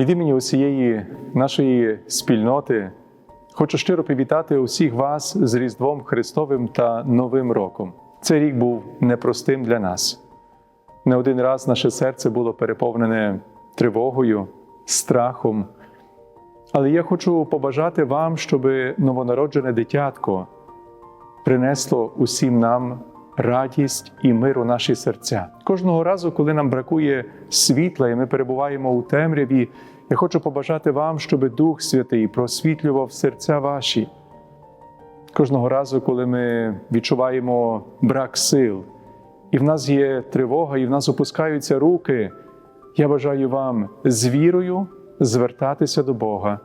Від імені усієї нашої спільноти хочу щиро привітати усіх вас з Різдвом Христовим та Новим роком. Цей рік був непростим для нас. Не один раз наше серце було переповнене тривогою, страхом. Але я хочу побажати вам, щоб новонароджене дитятко принесло усім нам радість і мир у наші серця. Кожного разу, коли нам бракує світла і ми перебуваємо у темряві, я хочу побажати вам, щоб Дух Святий просвітлював серця ваші. Кожного разу, коли ми відчуваємо брак сил, і в нас є тривога, і в нас опускаються руки, я бажаю вам з вірою звертатися до Бога,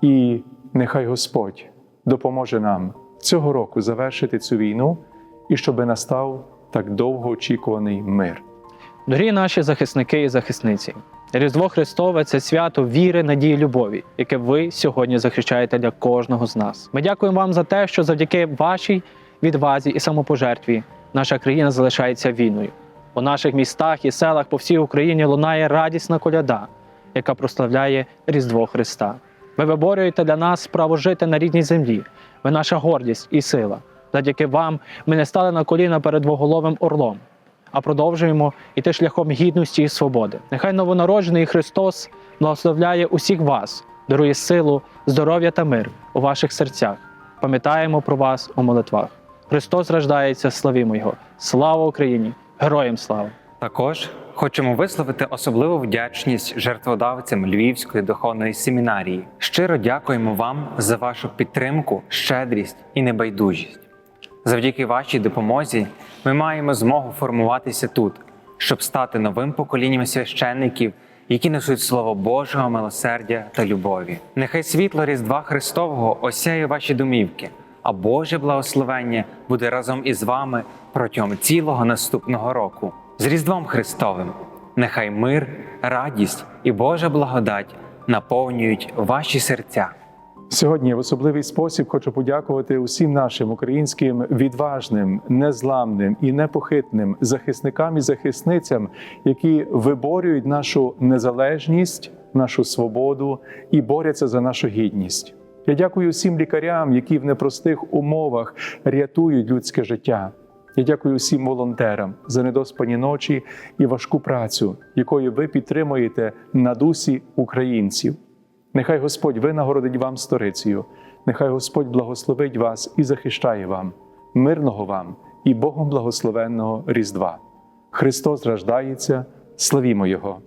і нехай Господь допоможе нам цього року завершити цю війну і щоб настав так довго очікуваний мир. Дорогі наші захисники і захисниці, Різдво Христове це свято віри, надії, любові, яке ви сьогодні захищаєте для кожного з нас. Ми дякуємо вам за те, що завдяки вашій відвазі і самопожертві наша країна залишається вільною. У наших містах і селах по всій Україні лунає радісна коляда, яка прославляє Різдво Христа. Ви виборюєте для нас право жити на рідній землі. Ви наша гордість і сила. Завдяки вам ми не стали на коліна перед двоголовим орлом, а продовжуємо іти шляхом гідності і свободи. Нехай новонароджений Христос благословляє усіх вас, дарує силу, здоров'я та мир у ваших серцях. Пам'ятаємо про вас у молитвах. Христос рождається, славімо Його! Слава Україні! Героям слава! Також хочемо висловити особливу вдячність жертводавцям Львівської духовної семінарії. Щиро дякуємо вам за вашу підтримку, щедрість і небайдужість. Завдяки вашій допомозі ми маємо змогу формуватися тут, щоб стати новим поколінням священників, які несуть слово Божого милосердя та любові. Нехай світло Різдва Христового осяє ваші домівки, а Боже благословення буде разом із вами протягом цілого наступного року. З Різдвом Христовим! Нехай мир, радість і Божа благодать наповнюють ваші серця. Сьогодні в особливий спосіб хочу подякувати усім нашим українським відважним, незламним і непохитним захисникам і захисницям, які виборюють нашу незалежність, нашу свободу і борються за нашу гідність. Я дякую всім лікарям, які в непростих умовах рятують людське життя. Я дякую всім волонтерам за недоспані ночі і важку працю, якою ви підтримуєте на дусі українців. Нехай Господь винагородить вам сторицею, нехай Господь благословить вас і захищає вам, мирного вам і Богом благословенного Різдва. Христос рождається, славімо Його!